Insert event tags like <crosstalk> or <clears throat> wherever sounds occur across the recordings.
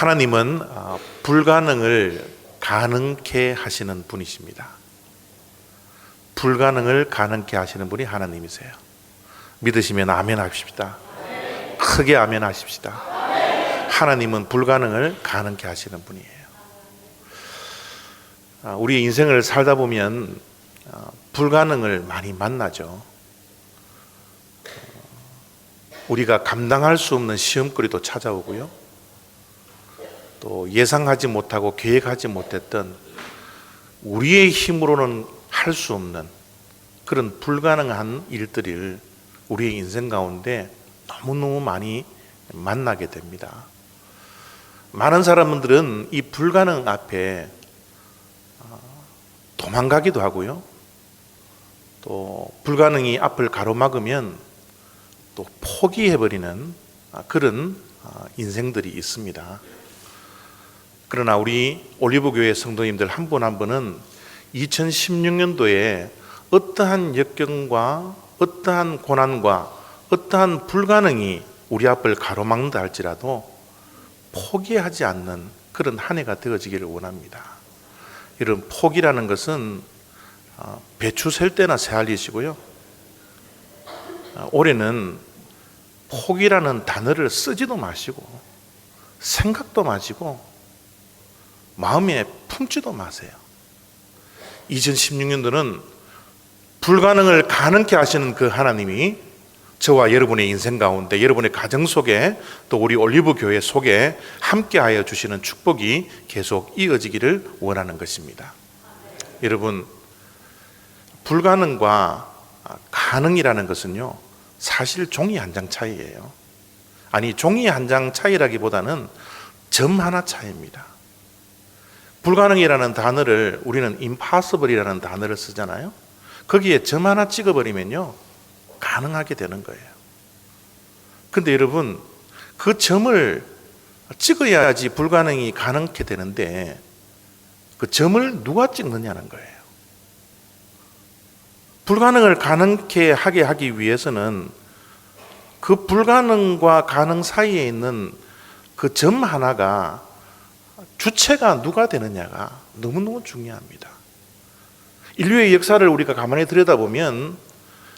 하나님은 아, 불가능을 가능케 하시는 분이십니다. 불가능을 가능케 하시는 분이 하나님이세요. 믿으시면 아멘 하십시다. 크게 아멘 하십시다. 하나님은 불가능을 가능케 하시는 분이에요. 아, 우리 인생을 살다 보면 아, 불가능을 많이 만나죠. 어, 우리가 감당할 수 없는 시험거리도 찾아오고요. 또 예상하지 못하고 계획하지 못했던 우리의 힘으로는 할 수 없는 그런 불가능한 일들을 우리의 인생 가운데 너무너무 많이 만나게 됩니다. 많은 사람들은 이 불가능 앞에 어, 도망가기도 하고요. 또 불가능이 앞을 가로막으면 또 포기해버리는 아, 그런 아, 인생들이 있습니다. 그러나 우리 올리브 교회 성도님들 한 분 한 분은 2016년도에 어떠한 역경과 어떠한 고난과 어떠한 불가능이 우리 앞을 가로막는다 할지라도 포기하지 않는 그런 한 해가 되어지기를 원합니다. 이런 포기라는 것은 어, 배추 셀 때나 새알리시고요. 어, 올해는 포기라는 단어를 쓰지도 마시고 생각도 마시고 마음에 품지도 마세요. 2016년도는 불가능을 가능케 하시는 그 하나님이 저와 여러분의 인생 가운데 여러분의 가정 속에 또 우리 올리브 교회 속에 함께하여 주시는 축복이 계속 이어지기를 원하는 것입니다. 여러분 불가능과 가능이라는 것은요 사실 종이 한 장 차이예요. 아니 종이 한 장 차이라기보다는 점 하나 차이입니다. 불가능이라는 단어를 우리는 impossible이라는 단어를 쓰잖아요. 거기에 점 하나 찍어버리면요 가능하게 되는 거예요. 근데 여러분 그 점을 찍어야지 불가능이 가능케 되는데 그 점을 누가 찍느냐는 거예요. 불가능을 가능케 하게 하기 위해서는 그 불가능과 가능 사이에 있는 그 점 하나가 주체가 누가 되느냐가 너무너무 중요합니다. 인류의 역사를 우리가 가만히 들여다보면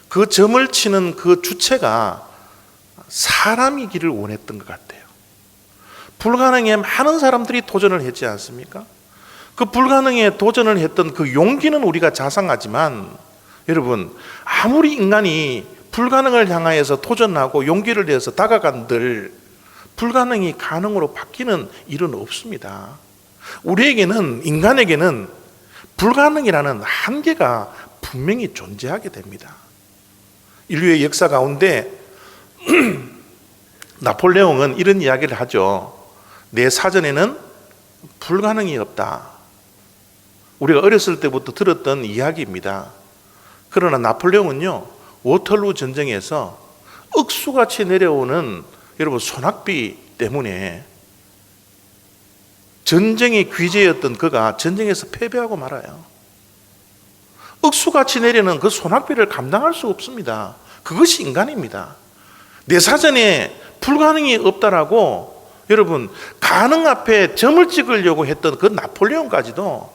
그 점을 치는 그 주체가 사람이기를 원했던 것 같아요. 불가능에 많은 사람들이 도전을 했지 않습니까? 그 불가능에 도전을 했던 그 용기는 우리가 자상하지만 여러분 아무리 인간이 불가능을 향하여서 도전하고 용기를 내서 다가간들 불가능이 가능으로 바뀌는 일은 없습니다. 우리에게는 인간에게는 불가능이라는 한계가 분명히 존재하게 됩니다. 인류의 역사 가운데 <clears throat> 나폴레옹은 이런 이야기를 하죠. 내 사전에는 불가능이 없다. 우리가 어렸을 때부터 들었던 이야기입니다. 그러나 나폴레옹은요, 워털루 전쟁에서 억수같이 내려오는 여러분 소낙비 때문에 전쟁의 귀재였던 그가 전쟁에서 패배하고 말아요. 억수같이 내리는 그 소낙비를 감당할 수 없습니다. 그것이 인간입니다. 내 사전에 불가능이 없다라고 여러분 가능 앞에 점을 찍으려고 했던 그 나폴레옹까지도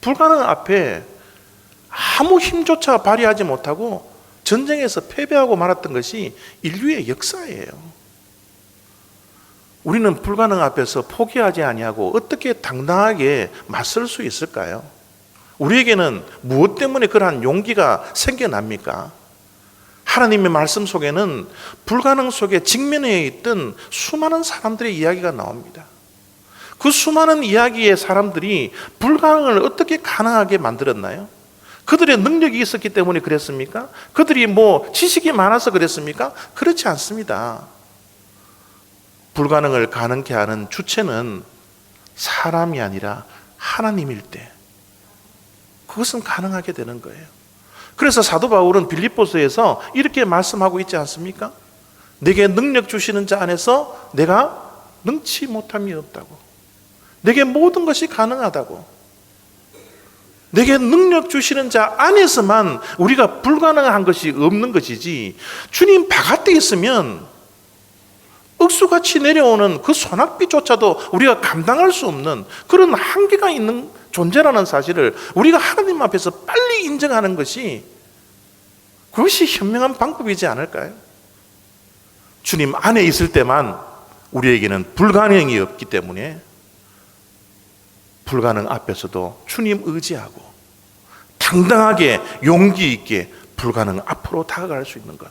불가능 앞에 아무 힘조차 발휘하지 못하고 전쟁에서 패배하고 말았던 것이 인류의 역사예요. 우리는 불가능 앞에서 포기하지 아니하고 어떻게 당당하게 맞설 수 있을까요? 우리에게는 무엇 때문에 그러한 용기가 생겨납니까? 하나님의 말씀 속에는 불가능 속에 직면해 있던 수많은 사람들의 이야기가 나옵니다. 그 수많은 이야기의 사람들이 불가능을 어떻게 가능하게 만들었나요? 그들의 능력이 있었기 때문에 그랬습니까? 그들이 뭐 지식이 많아서 그랬습니까? 그렇지 않습니다. 불가능을 가능케 하는 주체는 사람이 아니라 하나님일 때 그것은 가능하게 되는 거예요. 그래서 사도 바울은 빌립보서에서 이렇게 말씀하고 있지 않습니까? 내게 능력 주시는 자 안에서 내가 능치 못함이 없다고. 내게 모든 것이 가능하다고. 내게 능력 주시는 자 안에서만 우리가 불가능한 것이 없는 것이지 주님 바깥에 있으면 억수같이 내려오는 그 소낙비조차도 우리가 감당할 수 없는 그런 한계가 있는 존재라는 사실을 우리가 하나님 앞에서 빨리 인정하는 것이 그것이 현명한 방법이지 않을까요? 주님 안에 있을 때만 우리에게는 불가능이 없기 때문에 불가능 앞에서도 주님 의지하고 당당하게 용기 있게 불가능 앞으로 다가갈 수 있는 것.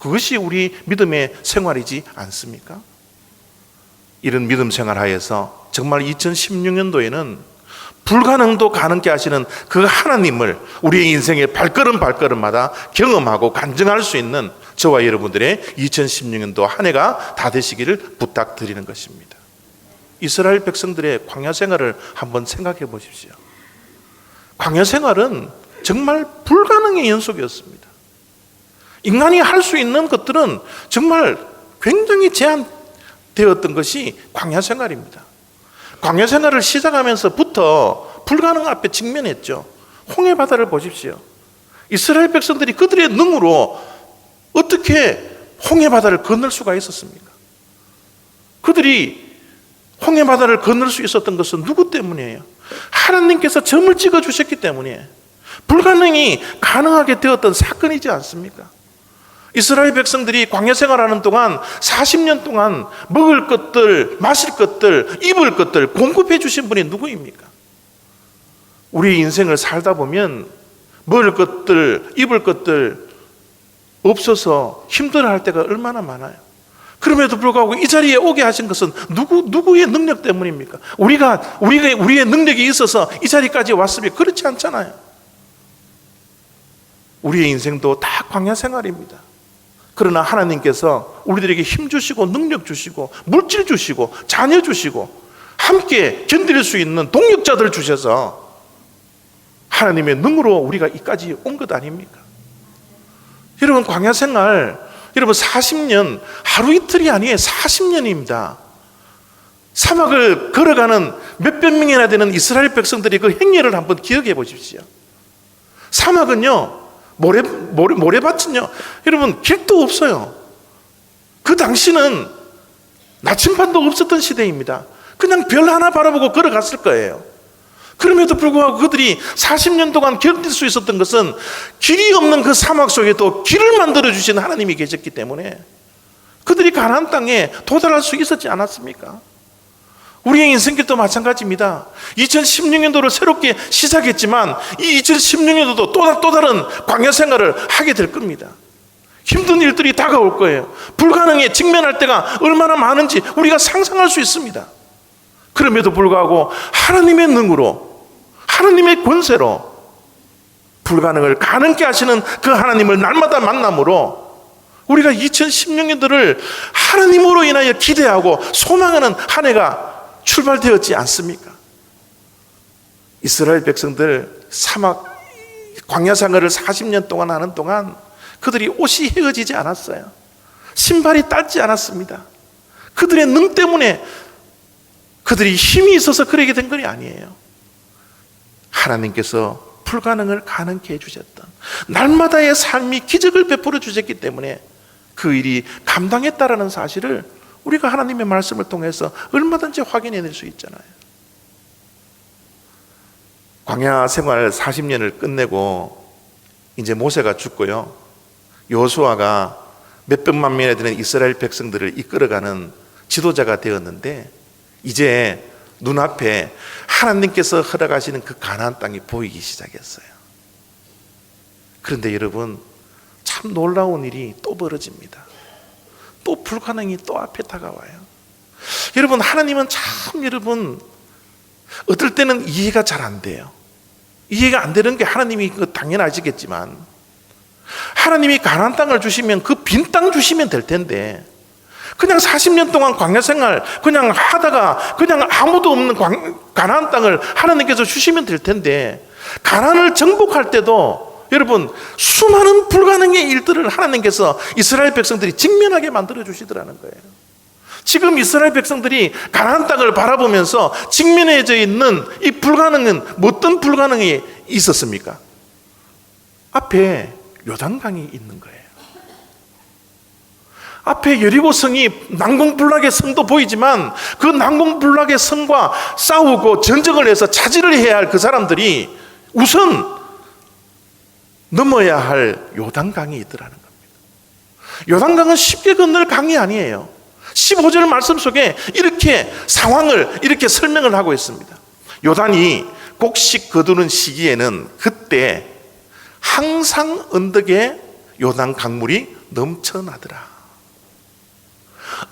그것이 우리 믿음의 생활이지 않습니까? 이런 믿음 생활 하에서 정말 2016년도에는 불가능도 가능케 하시는 그 하나님을 우리의 인생의 발걸음 발걸음마다 경험하고 간증할 수 있는 저와 여러분들의 2016년도 한 해가 다 되시기를 부탁드리는 것입니다. 이스라엘 백성들의 광야 생활을 한번 생각해 보십시오. 광야 생활은 정말 불가능의 연속이었습니다. 인간이 할 수 있는 것들은 정말 굉장히 제한되었던 것이 광야 생활입니다. 광야 생활을 시작하면서부터 불가능 앞에 직면했죠. 홍해 바다를 보십시오. 이스라엘 백성들이 그들의 능으로 어떻게 홍해 바다를 건널 수가 있었습니까? 그들이 홍해 바다를 건널 수 있었던 것은 누구 때문이에요? 하나님께서 점을 찍어 주셨기 때문에 불가능이 가능하게 되었던 사건이지 않습니까? 이스라엘 백성들이 광야 생활하는 동안 40년 동안 먹을 것들, 마실 것들, 입을 것들 공급해 주신 분이 누구입니까? 우리 인생을 살다 보면 먹을 것들, 입을 것들 없어서 힘들어할 때가 얼마나 많아요. 그럼에도 불구하고 이 자리에 오게 하신 것은 누구 누구의 능력 때문입니까? 우리가 우리가 우리의 능력이 있어서 이 자리까지 왔으면 그렇지 않잖아요. 우리의 인생도 다 광야 생활입니다. 그러나 하나님께서 우리들에게 힘 주시고 능력 주시고 물질 주시고 자녀 주시고 함께 견딜 수 있는 동력자들 주셔서 하나님의 능으로 우리가 이까지 온 것 아닙니까? 여러분 광야 생활 여러분 40년 하루 이틀이 아니에요 40년입니다. 사막을 걸어가는 몇백 명이나 되는 이스라엘 백성들이 그 행렬을 한번 기억해 보십시오. 사막은요 모래, 모래, 모래밭은요, 여러분, 길도 없어요. 그 당시는 나침반도 없었던 시대입니다. 그냥 별 하나 바라보고 걸어갔을 거예요. 그럼에도 불구하고 그들이 40년 동안 견딜 수 있었던 것은 길이 없는 그 사막 속에도 길을 만들어 주신 하나님이 계셨기 때문에 그들이 가나안 땅에 도달할 수 있었지 않았습니까? 우리의 인생길도 마찬가지입니다. 2016년도를 새롭게 시작했지만 이 2016년도도 또, 또 다른 광야 생활을 하게 될 겁니다. 힘든 일들이 다가올 거예요. 불가능에 직면할 때가 얼마나 많은지 우리가 상상할 수 있습니다. 그럼에도 불구하고 하나님의 능으로, 하나님의 권세로 불가능을 가능케 하시는 그 하나님을 날마다 만남으로 우리가 2016년도를 하나님으로 인하여 기대하고 소망하는 한 해가 출발되었지 않습니까? 이스라엘 백성들 사막 광야 생활을 40년 동안 하는 동안 그들이 옷이 헤어지지 않았어요. 신발이 딸지 않았습니다. 그들의 능 때문에 그들이 힘이 있어서 그러게 된 것이 아니에요. 하나님께서 불가능을 가능케 해주셨던 날마다의 삶이 기적을 베풀어 주셨기 때문에 그 일이 감당했다라는 사실을 우리가 하나님의 말씀을 통해서 얼마든지 확인해 낼 수 있잖아요. 광야 생활 40년을 끝내고 이제 모세가 죽고요. 여호수아가 몇백만 명이 되는 이스라엘 백성들을 이끌어가는 지도자가 되었는데 이제 눈앞에 하나님께서 허락하시는 그 가나안 땅이 보이기 시작했어요. 그런데 여러분 참 놀라운 일이 또 벌어집니다. 또 불가능이 또 앞에 다가와요. 여러분, 하나님은 참 여러분, 어떨 때는 이해가 잘 안 돼요. 이해가 안 되는 게 하나님이 그 당연하시겠지만, 하나님이 가난 땅을 주시면 그 빈 땅 주시면 될 텐데, 그냥 40년 동안 광야 생활 그냥 하다가 그냥 아무도 없는 가나안 땅을 하나님께서 주시면 될 텐데 가나안을 정복할 때도 여러분 수많은 불가능의 일들을 하나님께서 이스라엘 백성들이 직면하게 만들어 주시더라는 거예요. 지금 이스라엘 백성들이 가나안 땅을 바라보면서 직면해져 있는 이 불가능은 어떤 불가능이 있었습니까? 앞에 요단강이 있는 거예요. 앞에 여리고 성이 난공불락의 성도 보이지만 그 난공불락의 성과 싸우고 전쟁을 해서 차지를 해야 할 그 사람들이 우선 넘어야 할 요단강이 있더라는 겁니다. 요단강은 쉽게 건널 강이 아니에요. 15절 말씀 속에 이렇게 상황을 이렇게 설명을 하고 있습니다. 요단이 곡식 거두는 시기에는 그때 항상 언덕에 요단 강물이 넘쳐나더라.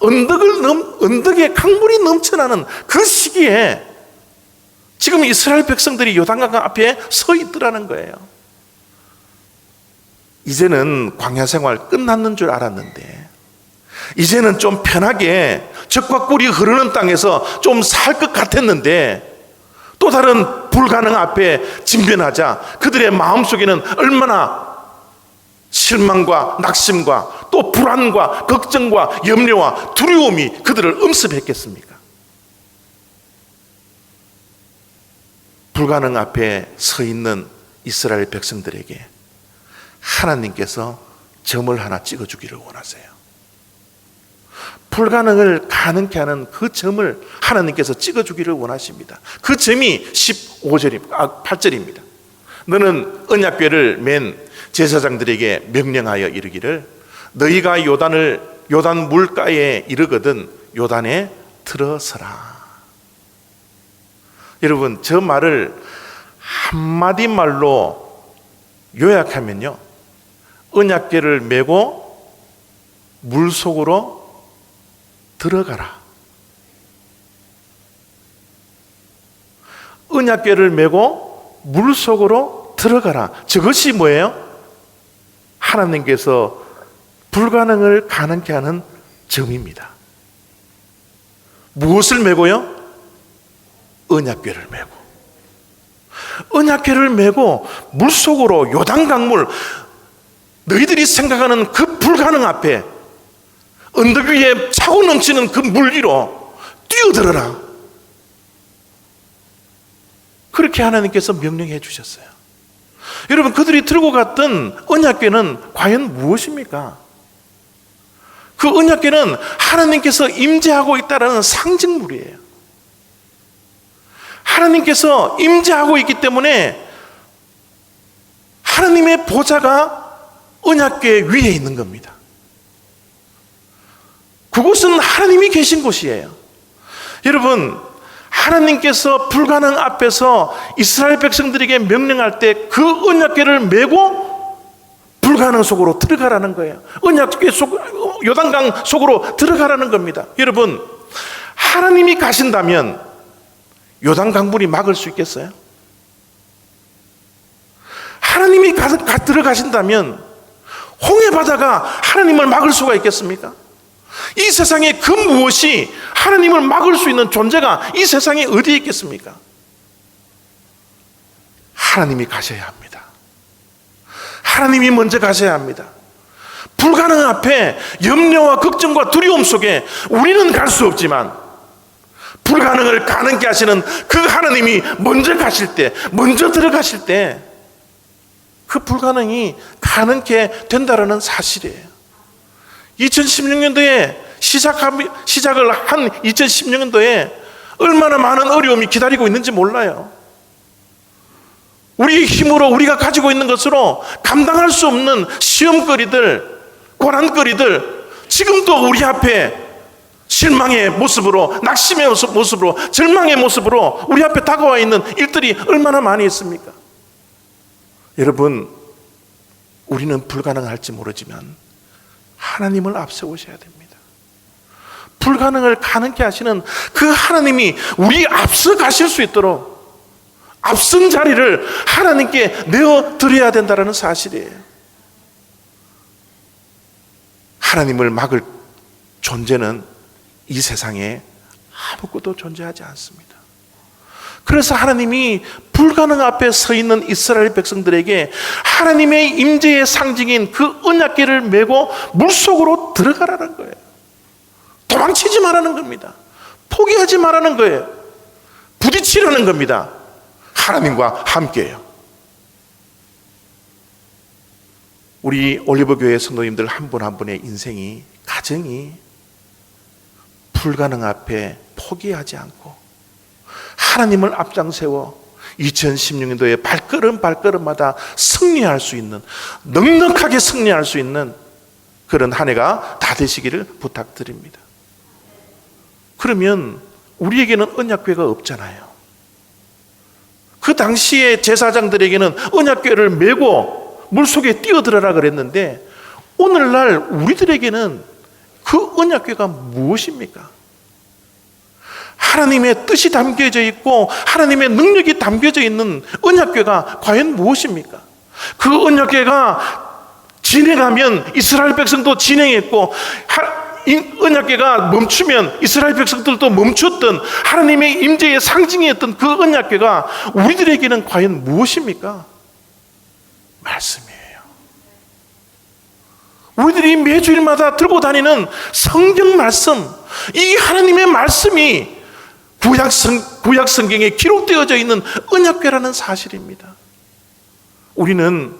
언덕을 넘, 언덕에 강물이 넘쳐나는 그 시기에 지금 이스라엘 백성들이 요단강 앞에 서 있더라는 거예요. 이제는 광야 생활 끝났는 줄 알았는데, 이제는 좀 편하게 적과 꿀이 흐르는 땅에서 좀 살 것 같았는데, 또 다른 불가능 앞에 직면하자 그들의 마음속에는 얼마나 실망과 낙심과 또 불안과 걱정과 염려와 두려움이 그들을 음습했겠습니까? 불가능 앞에 서 있는 이스라엘 백성들에게 하나님께서 점을 하나 찍어주기를 원하세요. 불가능을 가능케 하는 그 점을 하나님께서 찍어주기를 원하십니다. 그 점이 15절입니다. 아, 8절입니다. 너는 언약궤를 맨 제사장들에게 명령하여 이르기를 너희가 요단을 요단 물가에 이르거든 요단에 들어서라. 여러분 저 말을 한마디 말로 요약하면요. 언약궤를 메고 물 속으로 들어가라. 언약궤를 메고 물 속으로 들어가라. 저것이 뭐예요? 하나님께서 불가능을 가능케 하는 점입니다. 무엇을 메고요? 언약궤를 메고. 언약궤를 메고 물 속으로 요단 강물 너희들이 생각하는 그 불가능 앞에 언덕 위에 차고 넘치는 그 물 위로 뛰어들어라. 그렇게 하나님께서 명령해 주셨어요. 여러분, 그들이 들고 갔던 언약궤는 과연 무엇입니까? 그 언약궤는 하나님께서 임재하고 있다는 상징물이에요. 하나님께서 임재하고 있기 때문에 하나님의 보좌가 언약궤 위에 있는 겁니다. 그곳은 하나님이 계신 곳이에요. 여러분, 하나님께서 불가능 앞에서 이스라엘 백성들에게 명령할 때 그 언약궤를 메고 불가능 속으로 들어가라는 거예요. 언약궤 속, 요단강 속으로 들어가라는 겁니다. 여러분, 하나님이 가신다면 요단 강 물이 막을 수 있겠어요? 하나님이 가, 가, 들어가신다면 홍해 바다가 하나님을 막을 수가 있겠습니까? 이 세상에 그 무엇이 하나님을 막을 수 있는 존재가 이 세상에 어디에 있겠습니까? 하나님이 가셔야 합니다. 하나님이 먼저 가셔야 합니다. 불가능 앞에 염려와 걱정과 두려움 속에 우리는 갈 수 없지만 불가능을 가능케 하시는 그 하나님이 먼저 가실 때, 먼저 들어가실 때 그 불가능이 가능케 된다는 사실이에요. 2016년도에 시작한, 시작을 한 2016년도에 얼마나 많은 어려움이 기다리고 있는지 몰라요. 우리의 힘으로 우리가 가지고 있는 것으로 감당할 수 없는 시험거리들, 고난거리들, 지금도 우리 앞에 실망의 모습으로, 낙심의 모습으로, 절망의 모습으로 우리 앞에 다가와 있는 일들이 얼마나 많이 있습니까? 여러분, 우리는 불가능할지 모르지만 하나님을 앞세우셔야 됩니다. 불가능을 가능케 하시는 그 하나님이 우리 앞서 가실 수 있도록 앞선 자리를 하나님께 내어 드려야 된다는 사실이에요. 하나님을 막을 존재는 이 세상에 아무것도 존재하지 않습니다. 그래서 하나님이 불가능 앞에 서 있는 이스라엘 백성들에게 하나님의 임재의 상징인 그 언약궤를 메고 물속으로 들어가라는 거예요. 도망치지 말라는 겁니다. 포기하지 말라는 거예요. 부딪히려는 겁니다. 하나님과 함께해요. 우리 올리브 교회 성도님들 한 분 한 분의 인생이 가정이 불가능 앞에 포기하지 않고 하나님을 앞장 세워 2016년도에 발걸음 발걸음마다 승리할 수 있는 넉넉하게 승리할 수 있는 그런 한 해가 다 되시기를 부탁드립니다. 그러면 우리에게는 언약궤가 없잖아요. 그 당시에 제사장들에게는 언약궤를 메고 물속에 뛰어들어라 그랬는데 오늘날 우리들에게는 그 언약궤가 무엇입니까? 하나님의 뜻이 담겨져 있고 하나님의 능력이 담겨져 있는 언약궤가 과연 무엇입니까? 그 언약궤가 진행하면 이스라엘 백성도 진행했고 언약궤가 멈추면 이스라엘 백성들도 멈췄던 하나님의 임재의 상징이었던 그 언약궤가 우리들에게는 과연 무엇입니까? 말씀이에요. 우리들이 매주일마다 들고 다니는 성경 말씀, 이 하나님의 말씀이 구약 성 구약 성경에 기록되어져 있는 언약궤라는 사실입니다. 우리는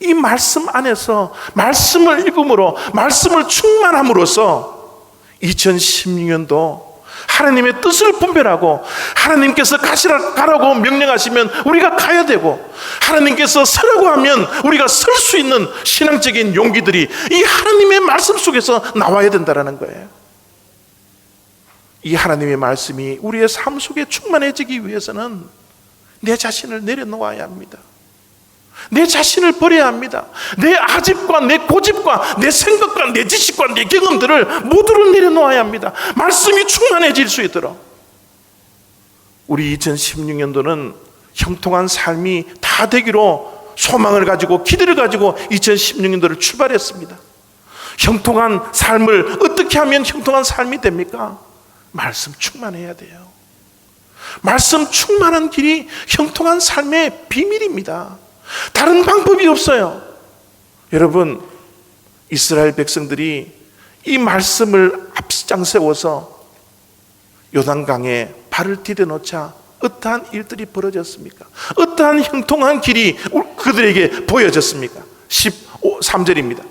이 말씀 안에서 말씀을 읽음으로 말씀을 충만함으로써 2016년도 하나님의 뜻을 분별하고 하나님께서 가시라 가라고 명령하시면 우리가 가야 되고 하나님께서 서라고 하면 우리가 설 수 있는 신앙적인 용기들이 이 하나님의 말씀 속에서 나와야 된다라는 거예요. 이 하나님의 말씀이 우리의 삶 속에 충만해지기 위해서는 내 자신을 내려놓아야 합니다. 내 자신을 버려야 합니다. 내 아집과 내 고집과 내 생각과 내 지식과 내 경험들을 모두를 내려놓아야 합니다. 말씀이 충만해질 수 있도록. 우리 2016년도는 형통한 삶이 다 되기로 소망을 가지고 기대를 가지고 2016년도를 출발했습니다. 형통한 삶을 어떻게 하면 형통한 삶이 됩니까? 말씀 충만해야 돼요. 말씀 충만한 길이 형통한 삶의 비밀입니다. 다른 방법이 없어요. 여러분, 이스라엘 백성들이 이 말씀을 앞장 세워서 요단강에 발을 디뎌놓자 어떠한 일들이 벌어졌습니까? 어떠한 형통한 길이 그들에게 보여졌습니까? 13절입니다.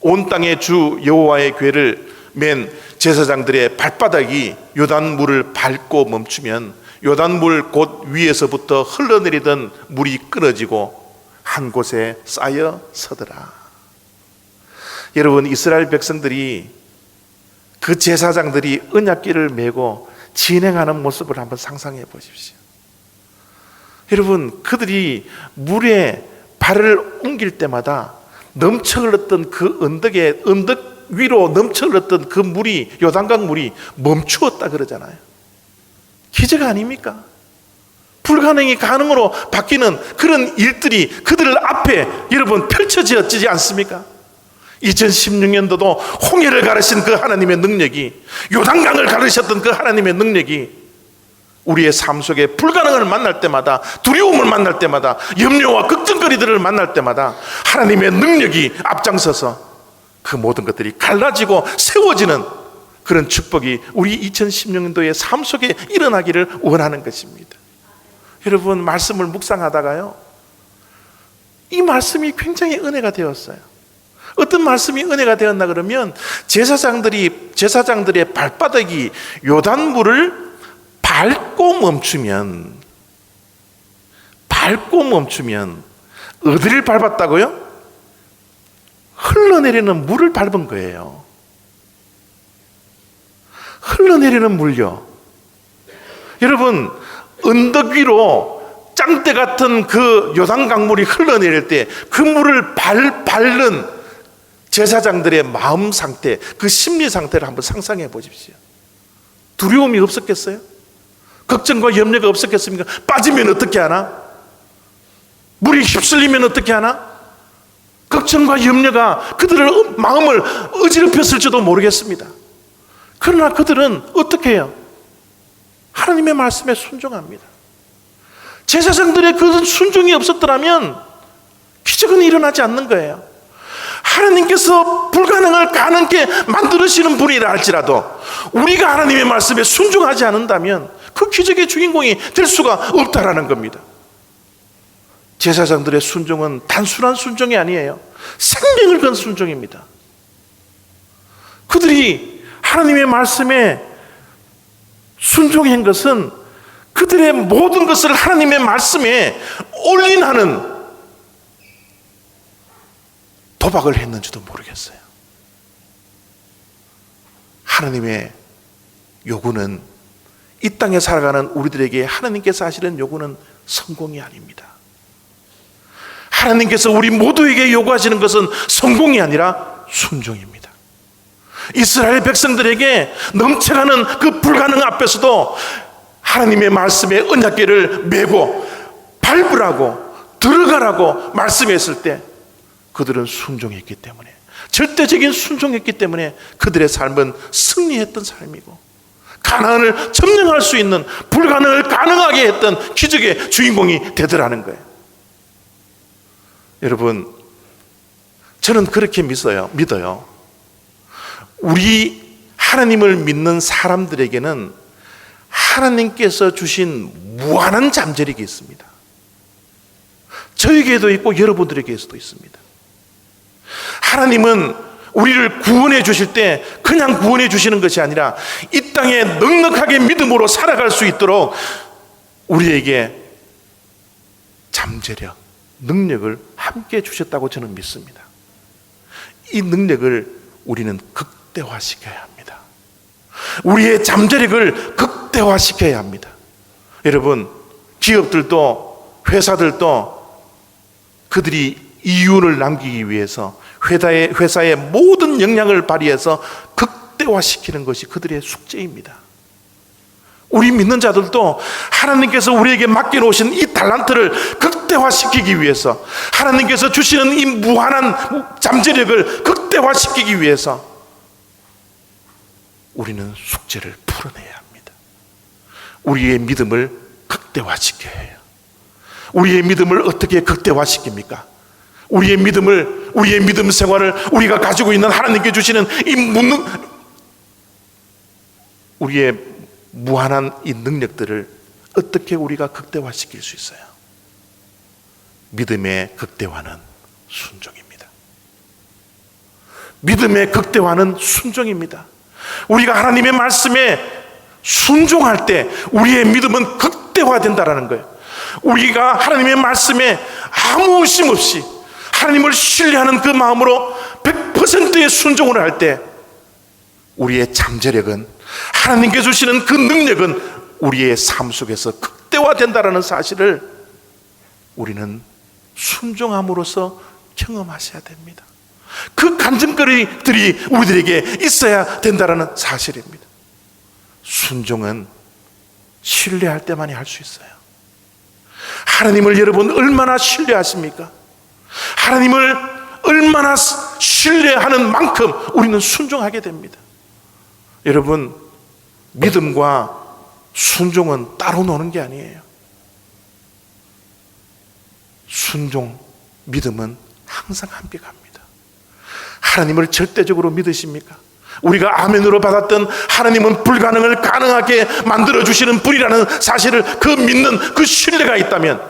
온 땅의 주 여호와의 궤를 맨 제사장들의 발바닥이 요단물을 밟고 멈추면 요단물 곧 위에서부터 흘러내리던 물이 끊어지고 한 곳에 쌓여 서더라. 여러분 이스라엘 백성들이 그 제사장들이 언약궤를 메고 진행하는 모습을 한번 상상해 보십시오. 여러분 그들이 물에 발을 옮길 때마다 넘쳐 흘렀던 그 언덕에 언덕 위로 넘쳐 흘렀던 그 물이 요단강 물이 멈추었다 그러잖아요. 기적 아닙니까? 불가능이 가능으로 바뀌는 그런 일들이 그들 앞에 여러분 펼쳐지지 않습니까? 2016년도도 홍해를 가르신 그 하나님의 능력이 요단강을 가르셨던 그 하나님의 능력이 우리의 삶 속에 불가능을 만날 때마다 두려움을 만날 때마다 염려와 걱정거리들을 만날 때마다 하나님의 능력이 앞장서서 그 모든 것들이 갈라지고 세워지는 그런 축복이 우리 2016년도의 삶 속에 일어나기를 원하는 것입니다. 여러분 말씀을 묵상하다가요. 이 말씀이 굉장히 은혜가 되었어요. 어떤 말씀이 은혜가 되었나 그러면 제사장들이 제사장들의 발바닥이 요단물을 밟고 멈추면 밟고 멈추면 어디를 밟았다고요? 흘러내리는 물을 밟은 거예요. 흘러내리는 물요. 여러분 언덕 위로 짱대 같은 그 요단 강물이 흘러내릴 때 그 물을 발, 밟는 제사장들의 마음 상태, 그 심리 상태를 한번 상상해 보십시오. 두려움이 없었겠어요? 걱정과 염려가 없었겠습니까? 빠지면 어떻게 하나? 물이 휩쓸리면 어떻게 하나? 걱정과 염려가 그들의 마음을 어지럽혔을지도 모르겠습니다. 그러나 그들은 어떻게 해요? 하나님의 말씀에 순종합니다. 제사장들의 그 순종이 없었더라면 기적은 일어나지 않는 거예요. 하나님께서 불가능을 가능케 만들으시는 분이라 할지라도 우리가 하나님의 말씀에 순종하지 않는다면 그 기적의 주인공이 될 수가 없다라는 겁니다. 제사장들의 순종은 단순한 순종이 아니에요. 생명을 건 순종입니다. 그들이 하나님의 말씀에 순종한 것은 그들의 모든 것을 하나님의 말씀에 올인하는 도박을 했는지도 모르겠어요. 하나님의 요구는 이 땅에 살아가는 우리들에게 하나님께서 하시는 요구는 성공이 아닙니다. 하나님께서 우리 모두에게 요구하시는 것은 성공이 아니라 순종입니다. 이스라엘 백성들에게 넘쳐가는 그 불가능 앞에서도 하나님의 말씀에 언약계를 메고 밟으라고 들어가라고 말씀했을 때 그들은 순종했기 때문에 절대적인 순종했기 때문에 그들의 삶은 승리했던 삶이고 가난을 점령할 수 있는 불가능을 가능하게 했던 기적의 주인공이 되더라는 거예요. 여러분, 저는 그렇게 믿어요. 믿어요. 우리 하나님을 믿는 사람들에게는 하나님께서 주신 무한한 잠재력이 있습니다. 저에게도 있고 여러분들에게서도 있습니다. 하나님은 우리를 구원해 주실 때 그냥 구원해 주시는 것이 아니라 이 땅에 넉넉하게 믿음으로 살아갈 수 있도록 우리에게 잠재력, 능력을 함께 주셨다고 저는 믿습니다. 이 능력을 우리는 극대화시켜야 합니다. 우리의 잠재력을 극대화시켜야 합니다. 여러분, 기업들도 회사들도 그들이 이윤을 남기기 위해서 회사의, 회사의 모든 역량을 발휘해서 극대화시키는 것이 그들의 숙제입니다. 우리 믿는 자들도 하나님께서 우리에게 맡겨놓으신 이 달란트를 극 대화시키기 위해서 하나님께서 주시는 이 무한한 잠재력을 극대화시키기 위해서 우리는 숙제를 풀어내야 합니다. 우리의 믿음을 극대화시켜야 해요. 우리의 믿음을 어떻게 극대화시킵니까? 우리의 믿음을, 우리의 믿음 생활을 우리가 가지고 있는 하나님께 주시는 이 무능, 우리의 무한한 이 능력들을 어떻게 우리가 극대화시킬 수 있어요? 믿음의 극대화는 순종입니다. 믿음의 극대화는 순종입니다. 우리가 하나님의 말씀에 순종할 때 우리의 믿음은 극대화된다라는 거예요. 우리가 하나님의 말씀에 아무 의심 없이 하나님을 신뢰하는 그 마음으로 100%의 순종을 할 때 우리의 잠재력은 하나님께 주시는 그 능력은 우리의 삶 속에서 극대화된다라는 사실을 우리는 순종함으로써 경험하셔야 됩니다. 그 간증거리들이 우리들에게 있어야 된다라는 사실입니다. 순종은 신뢰할 때만이 할 수 있어요. 하나님을 여러분 얼마나 신뢰하십니까? 하나님을 얼마나 신뢰하는 만큼 우리는 순종하게 됩니다. 여러분, 믿음과 순종은 따로 노는 게 아니에요. 순종, 믿음은 항상 함께 갑니다. 하나님을 절대적으로 믿으십니까? 우리가 아멘으로 받았던 하나님은 불가능을 가능하게 만들어 주시는 분이라는 사실을 그 믿는 그 신뢰가 있다면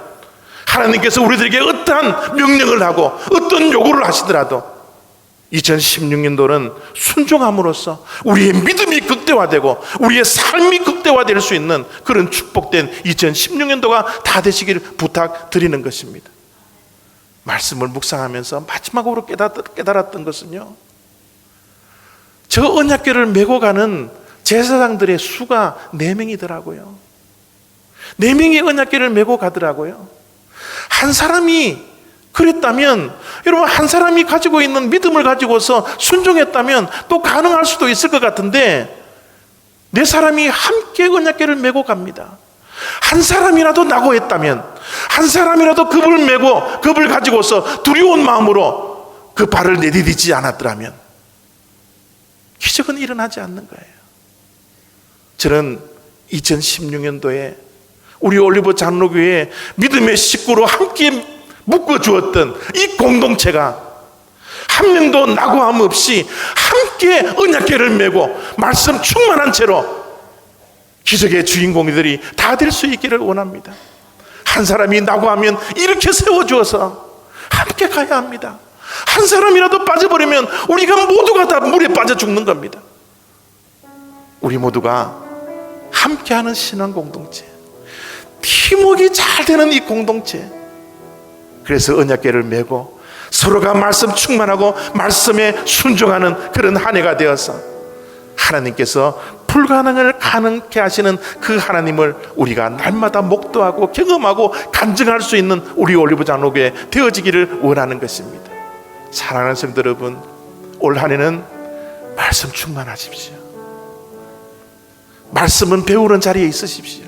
하나님께서 우리들에게 어떠한 명령을 하고 어떤 요구를 하시더라도 2016년도는 순종함으로써 우리의 믿음이 극대화되고 우리의 삶이 극대화될 수 있는 그런 축복된 2016년도가 다 되시길 부탁드리는 것입니다. 말씀을 묵상하면서 마지막으로 깨달았던 것은요. 저 언약궤를 메고 가는 제사장들의 수가 네 명이더라고요. 네 명이 언약궤를 메고 가더라고요. 한 사람이 그랬다면 여러분 한 사람이 가지고 있는 믿음을 가지고서 순종했다면 또 가능할 수도 있을 것 같은데 네 사람이 함께 언약궤를 메고 갑니다. 한 사람이라도 낙오했다면 한 사람이라도 급을 메고 급을 가지고서 두려운 마음으로 그 발을 내디디지 않았더라면 기적은 일어나지 않는 거예요. 저는 2016년도에 우리 올리브 장로교회 믿음의 식구로 함께 묶어 주었던 이 공동체가 한 명도 낙오함 없이 함께 언약궤를 메고 말씀 충만한 채로 기적의 주인공들이 다 될 수 있기를 원합니다. 한 사람이 나고 하면 이렇게 세워주어서 함께 가야 합니다. 한 사람이라도 빠져버리면 우리가 모두가 다 물에 빠져 죽는 겁니다. 우리 모두가 함께하는 신앙 공동체, 팀워크가 잘 되는 이 공동체. 그래서 언약계를 메고 서로가 말씀 충만하고 말씀에 순종하는 그런 한 해가 되어서 하나님께서 불가능을 가능케 하시는 그 하나님을 우리가 날마다 목도하고 경험하고 간증할 수 있는 우리 올리브 장로교회 되어지기를 원하는 것입니다. 사랑하는 성도 여러분, 올 한 해는 말씀 충만하십시오. 말씀은 배우는 자리에 있으십시오.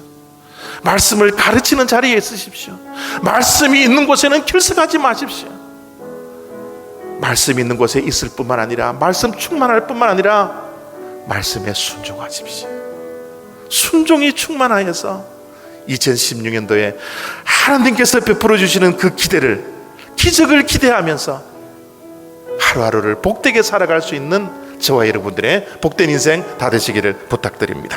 말씀을 가르치는 자리에 있으십시오. 말씀이 있는 곳에는 결석하지 마십시오. 말씀 있는 곳에 있을 뿐만 아니라 말씀 충만할 뿐만 아니라 말씀에 순종하십시오. 순종이 충만하여서 2016년도에 하나님께서 베풀어 주시는 그 기대를 기적을 기대하면서 하루하루를 복되게 살아갈 수 있는 저와 여러분들의 복된 인생 다 되시기를 부탁드립니다.